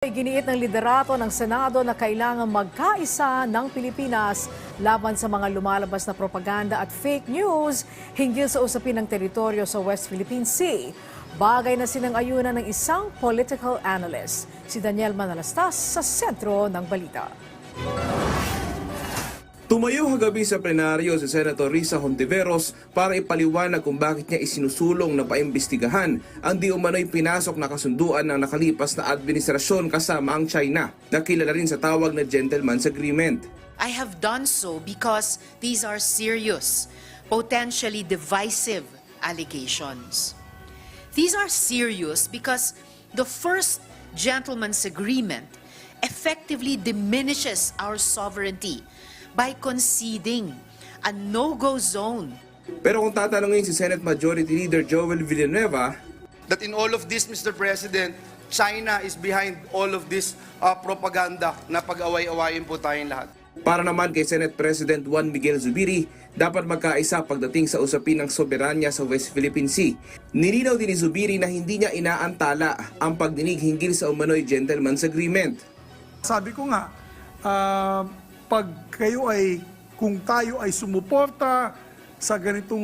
Iginiit ng liderato ng Senado na kailangan magkaisa ng Pilipinas laban sa mga lumalabas na propaganda at fake news hinggil sa usapin ng teritoryo sa West Philippine Sea. Bagay na sinang-ayunan ng isang political analyst, si Daniel Manalastas sa sentro ng balita. Tumayo kagabi sa plenaryo si Senator Risa Hontiveros para ipaliwanag kung bakit niya isinusulong na paimbestigahan ang di umano'y pinasok na kasunduan ng nakalipas na administrasyon kasama ang China na kilala rin sa tawag na Gentleman's Agreement. I have done so because these are serious, potentially divisive allegations. These are serious because the first gentleman's agreement effectively diminishes our sovereignty by conceding a no-go zone Pero kung tatanungin si Senate Majority Leader Joel Villanueva, that in all of this, Mr. President, China is behind all of this uh, propaganda na pag-away-awayin po tayong lahat. para naman kay Senate President Juan Miguel Zubiri, dapat magkaisa pagdating sa usapin ng soberanya sa West Philippine Sea. Nilinaw din ni Zubiri na hindi niya inaantala ang pagdinig hinggil sa umano'y Gentleman's Agreement. Sabi ko nga, ah, pag kayo ay, kung tayo ay sumuporta sa ganitong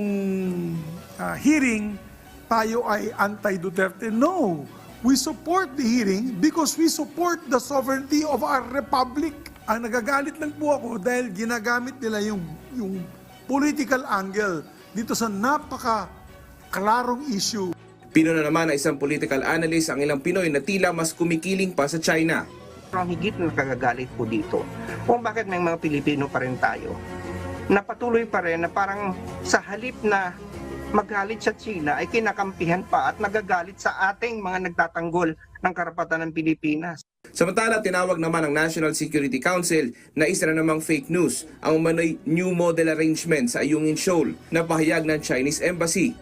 ah, hearing, tayo ay anti-Duterte. No! We support the hearing because we support the sovereignty of our republic. Ang nagagalit lang po ako dahil ginagamit nila yung, yung political angle dito sa napaka klarong issue. Pino na naman na isang political analyst ang ilang Pinoy na tila mas kumikiling pa sa China. ang higit na nakagagalit po dito kung bakit may mga Pilipino pa rin tayo na patuloy pa rin na parang sa halip na magalit sa China ay kinakampihan pa at nagagalit sa ating mga nagtatanggol ng karapatan ng Pilipinas. Samantala, tinawag naman ng National Security Council na isa na namang fake news ang umano'y New Model Arrangement sa Ayungin Shoal na pahayag ng Chinese Embassy.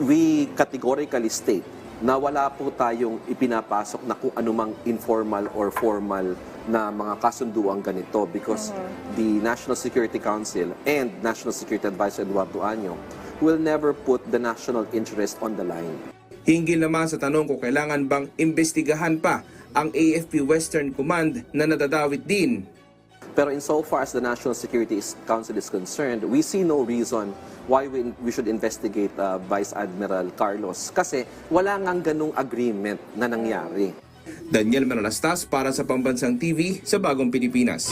we categorically state na wala po tayong ipinapasok na kung anumang informal or formal na mga kasunduang ganito because the National Security Council and National Security Advisor Eduardo Año will never put the national interest on the line. Hinggil naman sa tanong kung kailangan bang imbestigahan pa ang AFP Western Command na nadadawit din. Pero insofar as the National Security Council is concerned, we see no reason why we, we should investigate uh, Vice Admiral Carlos kasi wala ngang ganung agreement na nangyari. Daniel Manalastas para sa Pambansang TV sa Bagong Pilipinas.